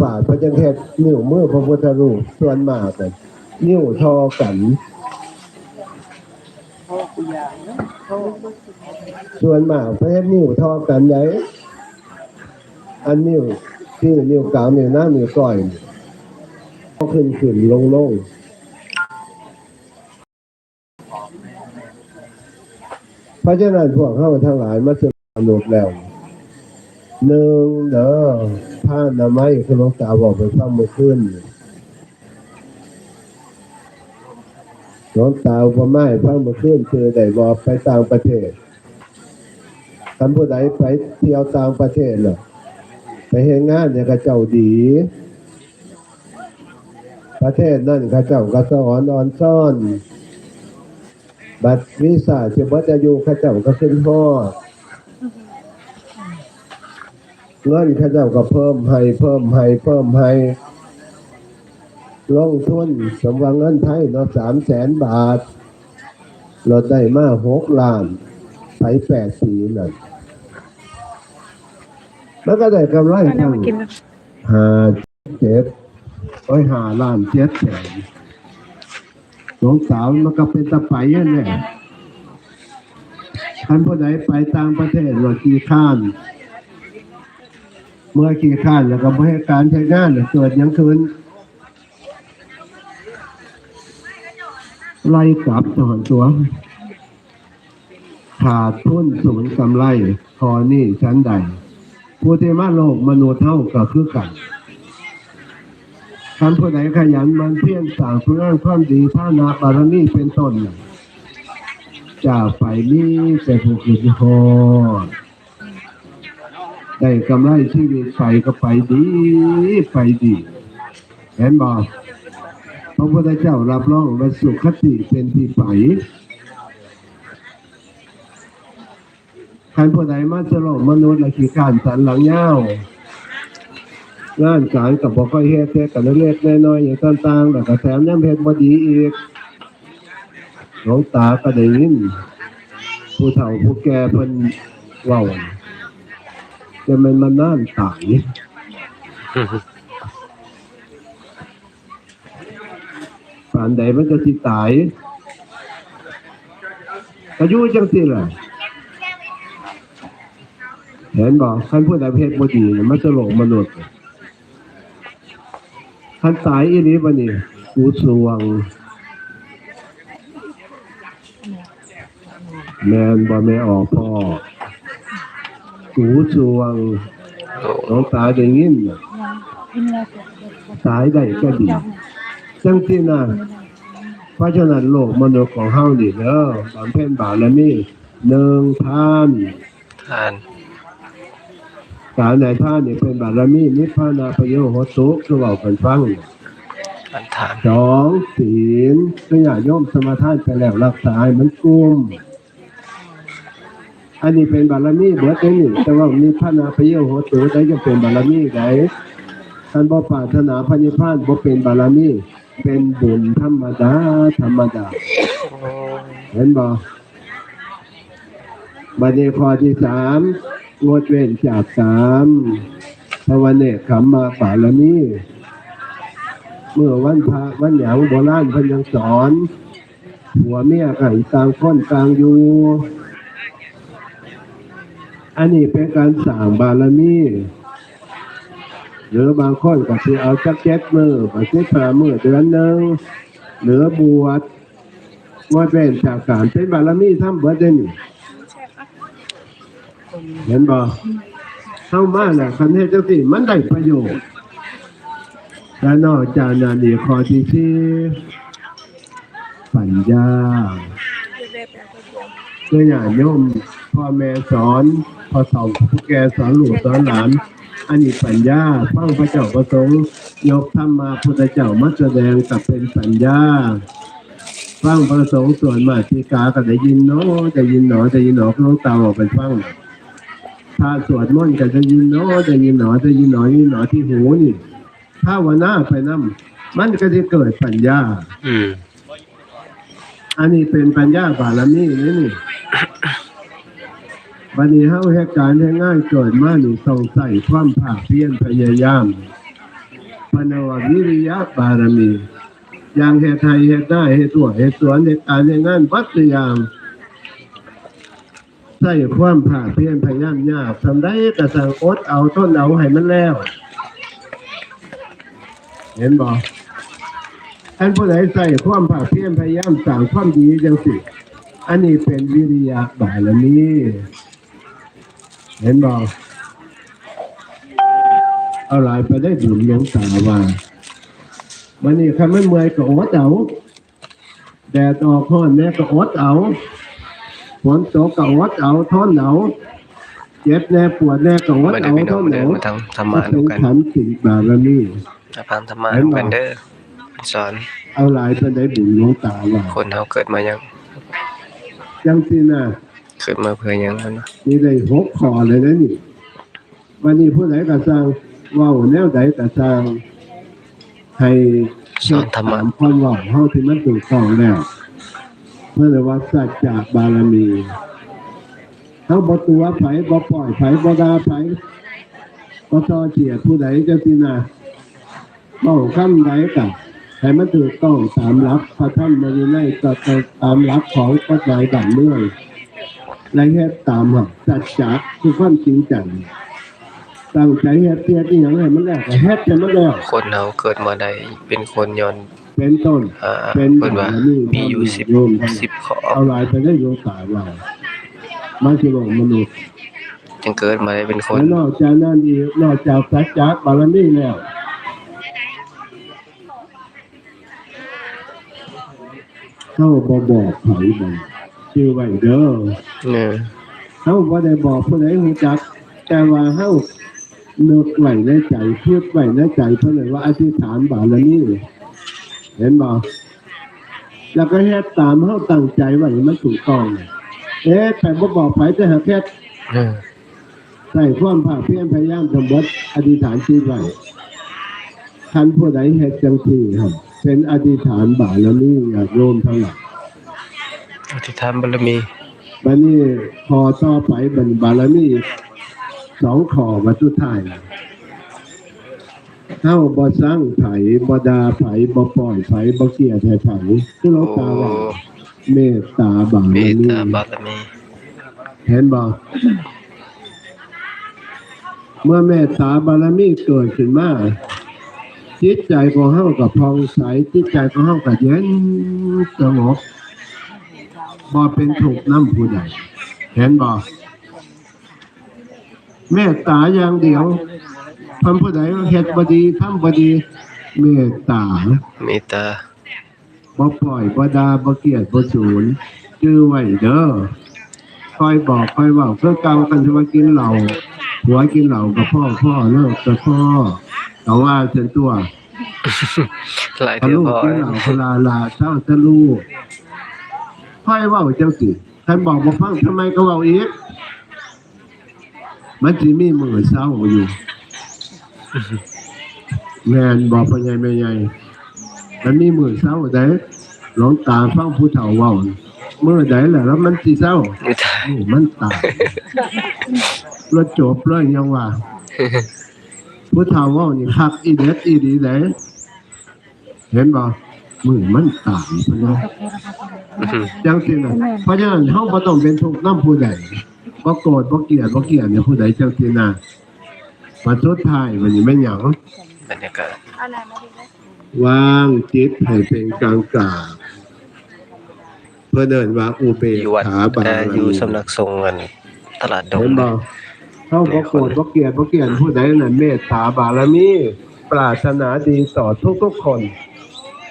ป่าพระจังเทศนิ้วมือพระพุทธรูปส่วนมากเลยนิ้วทอกัน ส่วนมากพระเทศนิ้วทอกันไหนอันนิ้วที่นิ้วกลางนิ้วหน้านิ้วก้อยก็ขึ้นขึ้นลงลงเพราะฉะนั้นพวกเข้าทั้งหลายมาเจอมนุษย์แล้ว หนึ่งเด้อผ้าหนาไม้คือหลวงตาบอกไปฟังเมื่อคืนหลวงตาอุปมาให้ฟังเมื่อคืนคือได้บอกไปต่างประเทศท่านผู้ใดไปเที่ยวต่างประเทศเน่ะไปเห็นงานเนี่ยกระเจ้าดี ประเทศนั่นกระเจ้ากระสอนอ่อนซ่อน บัตรวีซ่าจะบัตรอายุกระเจ้าก็ขึ้นห่อ เงินข้าเจ้าก็เพิ่มให้เพิ่มให้เพิ่มให้ลงทุนสมวังเงินไทยเนาสามแสนบาท เราได้มาหกล้านไปแปดสีนั่นแล้วก็ได้กำไรทั้งห้าเจ็ดโอ้ยห้าล้านเจ็ดแสนหลวงสาวมันก็เป็นตะไปนั่นแหละท่านผู้ใดไปต่างประเทศว่ากี่ข้าน เมื่อขี้ข้านแล้วก็ไม่ให้การใช้งานเนี่ยเกิดยังคืนไล่กลับสอนตัวขาดทุนศูนย์กำไรคอนี่ชั้นใดผู้ที่มาโลกมนุษย์เท่าก็คือกันท่านผู้ใดขยันมันเพียรสร้างคุณงามความดีท่านาบารมีเป็นต้นน่ะจากไปนี้แต่ผู้กิจโฮ ได้กำไรชีวิตไปก็ไปดีไปดี เห็นบ่พระพุทธเจ้ารับรองว่าสุขติเป็นที่ไปใครผู้ใดมาจะลกมนุษย์ละขี้การสันหลังเย้างานการกับบ่ค่อยเฮ็ดเฮ็ดกันเล็กๆน้อยๆอย่างต่างๆแล้วก็แถมยังเฮ็ดบ่ดีอีกหลวงตาก็ได้ยินผู้เฒ่าผู้แก่เพิ่นเว้า จะมันมันน่านตายปานใดมันจะสิตายอายุจังสิล่ะเห็นบอกท่านผู้ใดเพศบ่ดีมันจะหลงมนุษย์ท่านตายอีนี้บ่นี่กูสวงแมนบ่แม่ออกพ่อ หูสวงน้องตาได้ยินน่ะตายได้ก็ดีจังที่น่ะเพราะฉะนั้นโลกมนุษย์ของเฮานี่เด้อบำเพ็ญบารมีหนึ่งพันทานการในท่านนี่เป็นบารมีนิพพานาประโยชน์โหตุคือเว้ากันฟังมันทานสองศีลก็อย่าโยมสมาทานไปแล้วรักษาให้มันกุม อันนี้เป็นบารมีเบิดเลยนี่แต่ว่ามีพระนาพระเยาโหตุได้จะเป็นบารมีไดท่านบ่ปรารถนาพระนิพพานบ่เป็นบารมีเป็นบุญธรรมดาธรรมดา เห็นบ่บันี้ข้อที่สามงดเว้นจากสามภาวเนกขมมาบารมีเมื่อวันพระวันหยังโบราณพิ่นยังสอน หัวเมียไกันต่างคนต่างอยู่ อันนี้เป็นการสร้างบารมีหรือบางคนก็สิเอาจักเจ็ดมือไปสิบห้ามือเดือนหนึ่งหรือบวชงดเว้นจากการเป็นบารมีทำเบิดได้นี่เห็นบ่เข้ามาน่ะคันเฮ็ดจังซี่มันได้ประโยชน์และนอกจากนั้นอีกข้อที่สี่ปัญญาเพื่ออย่าโยม พ่อแม่สอนพ่อเฒ่าผู้แก่สอนลูกสอนหลานอันนี้ปัญญาฟังพระเจ้าประสงค์ยกธรรมมาพุทธเจ้ามาแสดงกับเป็นปัญญาฟังพระสงฆ์ส่วนมาทีกาก็ได้ยินเนาะได้ยินหนอได้ยินหนอก็ต้องตาออกไปฟังถ้าสวดมนต์ก็จะยินเนาะได้ยินหนอได้ยินหนอยินหนอที่หูนี่ถ้าวันหน้าไปนํมันก็จะเกิดปัญญา อืมอันนี้เป็นปัญญาบารมีนี่นี่ บัดนี้เฮาเหตุการณ์ง่ายเกิดมาหนี่ต้องใส่ความภาคเพียรพยายามว่าวิริยะบารมีอย่างเหตุไทยเหตุได้เหตุตัวเหตุสวนเหตุการเหตุงานวัดตัวอย่างใส่ความผ่าเพียรพยายามยากทำได้กระสังอดเอาทนเอาให้มันแล้ว เห็นบอกท่านผู้ใดใส่ความผ่าเพียรพยายามสั่งความดีจังสิ อันนี้เป็นวิริยะบารมี เห็นบอกเอาหลายไปได้บุญหลวงตาว่าวันนี้คันไม่เมื่อยก็อดเอาแดดออกห้อนแน่ก็อดเอาฝนตกก็อดเอาทนเอาเจ็บแน่ปวดแน่ก็อดมาเดิเอานพี่น้ทองนมาเดินเอามาทำธรรมะดูกันขันสิบารมีมาฟังธรรมะดูกันเด้อสอน เอาหลายไปได้บุญหลวงตาว่าคนเฮาเกิดมายังจังสินะ เกิดมาเพื่อยังมันวะนี่ได้หกข้อเลยนะนี่วันนี้ผู้ใดก็สร้างเว้าแนวใดก็สร้างให้สอนธรรมะตามความเว้าเฮาที่มันถูกต้องแล้วเพื่อว่าสัจจะบารมีเฮาบ่ตัวไผบ่ปล่อยไผบ่ด่าไผบ่ต่อเกียดผู้ใดจังซี่นะเว้าคำใดก็ให้มันถูกต้องตามหลักพระธรรมวินัยก็ตามหลักของกฎหมายบ้านเมือง และเฮ็ดตามหักสัจจะคือความจริงจังตั้งใจเฮ็ดเฮ็ดอีหยังให้มันแล้วก็เฮ็ดให้มันแล้วคนเฮาเกิดมาได้เป็นคนย้อนเป็นต้นอ่าเป็นเพิ่นว่าบารมีมีอยู่สิบรวมทั้งสิบข้อเอาหลายไปได้โยตาว่ามันคือโลกมนุษย์จึงเกิดมาได้เป็นคนและนอกจากนั้นอีกนอกจากสัจจะบารมีแล้วเข้าบ่บอกไผบ่ ชื่อไว้เด้อเนี่ยเฮาบ่ได้บอกผู้ใดรู้จัก แต่ว่าเฮานึกไว้ในใจพูดไว้ในใจเพิ่นเลยว่าอธิษฐานบารมีเห็นบ่แล้วก็เฮ็ดตามเฮาตั้งใจไว้มันถูกต้องเอ๊ะแต่บ่บอกไปแต่หากแค่เนี่ยใส่ความภาคเพียรพยายามสมบัติอธิษฐานจิตไว้คันผู้ใดเฮ็ดจังซี่ครับ เป็นอธิษฐานบารมีญาติโยมทั้งหลาย อธิษฐานบารมีบัดนี้พอต่อไปบัดบารมีสองข้อมาสุดท้ายนะเฮาบ่สร้างไผบ่ด่าไผบ่ปล่อยไผบ่เกลียดให้ไผคือหลวงโอ้ตาว่าเมตตาบารเมตมีตาบารมีเห็นบ่เมื่อเมตตาบารมีเกิดขึ้นมาจิตใจของเฮาก็ผ่องใสจิตใจของเฮาก็เย็นสงบ บ่เป็นทุกข์นำผู้ใดเห็นบ่เมตตาอย่างเดียวทำผู้ใดเฮ็ดบ่ดีทำบ่ดี เมตตา เมตตาบ่ปล่อยบ่ด่าบ่เกลียดบ่สูญชื่อไว้เด้อคอยบอกคอยเว้าเพื่อเก่ากันจะมากินเหล้าหัวกินเหล้ากับพ่อพ่อเลิกกับพ่อเอาว่าเส้นตัวหลายพะเดือนลูกพอกินเหล้าพลาลาเศร้าจะลูก คอยว้าจังสิท่านบอกบ่ฟังทำไมก็เว้าอีกมันสิมีมือเศร้าอยู่แม่นบอกพ่อใหญ่แม่ใหญ่มันมีมือเศร้าเด้หลงตาฟังผู้เฒ่าเว้ามือใดแหละแล้วมันสิเศร้ามันตายแล้วจบเลยยังว่าผู้เฒ่าว้านี่คักอีเด็ดอีดีเด้เห็นบ่มือมันตายไปแล้ว จังซี่น่ะเพราะฉะนั้นเฮาบ่ต้องเป็นทุกข์นํผู้ใดบ่โกรธบ่เกลียดบ่เกลียดเนี่ยผู้ใดจังซี่น่ะมาสุดท้ายวันนี้แม่นหยังบรรยากาศวางจิตให้เป็นกลางกลางเพื่อเดินว่าอุเบกอยู่วัดขาบาเอ่อรอยู่มีสำนักสงฆ์กันตลาดดงเห็นบ่เขาบ่โกรธบ่เกลียดบ่เกลียดผู้ใดนั้นเมตตาบารมีปรารถนาดีต่อทุกๆคน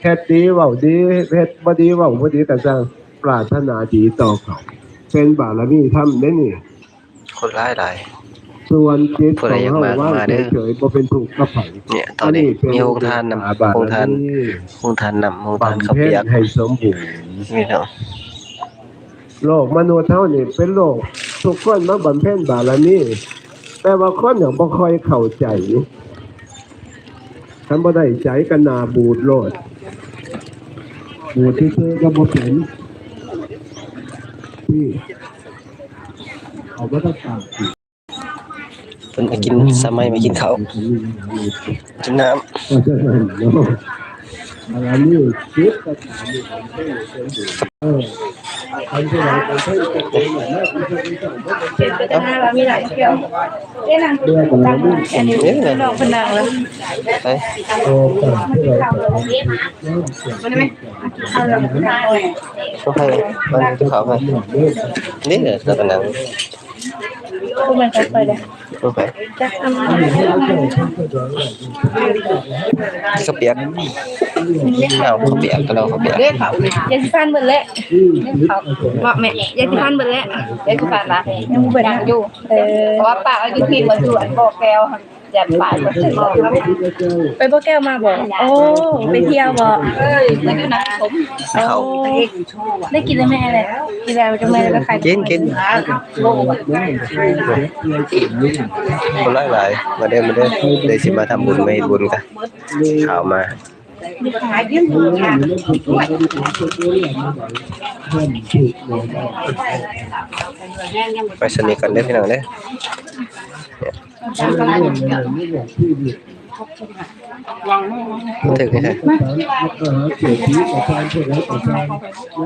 แค่ดีเว้าดีเฮ็ดบ่ดีเว้าบ่ดีก็จังปรารถนาดีต่อเขาเป็นบารมีทำได้นี่คนหลายหลาย ส่วนจิตผู้ขใดองอยากเฮามาว่ามาเด้อ เฉยๆบ่เป็นทุกข์กับไผเนี่ยตอนนี้มีโรงทานนำบารโรงทานมีโรงทานนำโรงทานบำข้าวเพ็เปียญกให้สมบูรณ์ นี่เนาะโลกมนุษย์เท่านี่เป็นโลก ทุกคนมาบำเพ็ญบารมีแต่ว่าคนอย่างบ่ค่อยเข้าใจท่านบ่ได้ใจกันนาบูดโลด บูดที่ซื้อๆก็บ่เป็นที่เอาบ่ต้องตามสิพิ่นมากินสมัยมากินข้าวกินน้ำเพราะฉะนั้นเนาะอันนี้คิดก็ถามอยู่ผมก็อยู่เป็นอยู่เอ อคนที่ไหนคนที่จะเป็นอย่างนั้นคนที่จะเป็นเป็นก็จะน่ารักมีหลายเที่ยวเอ๊ะนางเรื่งของเราเนี่ยอันนี้เป็นน้องเป็นนางแล้วไปโอ้ก่อนที่เราจะมันไม่เอาแล้วนางต้องให้มันกินข้าไปนี่เด้อแล้วก็นั่ง กมันก็ไปเลยลงไปจักทำข้าเปียกเอาข้าเปียกก็แล้วข้าเปียกเรียกเขายาสีฟันเบิดแล้วบอกแม่ยาสีฟันเบิดแล้วยาสีฟันนะยังเบิดอยู่เออเพราะว่าป้าเอาอยู่ที่มาสวนบอกแก้ว ยันป้าก็จะบอกแล้วไปบ่แก้วมาบอกโอ้ไปเที่ยวบอกเอ้ยมันอยู่นะผมข้าวได้กินแล้วแม่เลยกินแล้วจะแม่แล้วก็ใครกินกินโลกคนหลายหลายมาเด้อมาเด้อเดี๋ยวสิมาทำบุญมาเฮ็ดบุญกันข้าวมาขายยืมมือค่ะไปสนิทกันเด้อพี่น้องเด้อ ถึงนี่ฮะเกิดที่ประ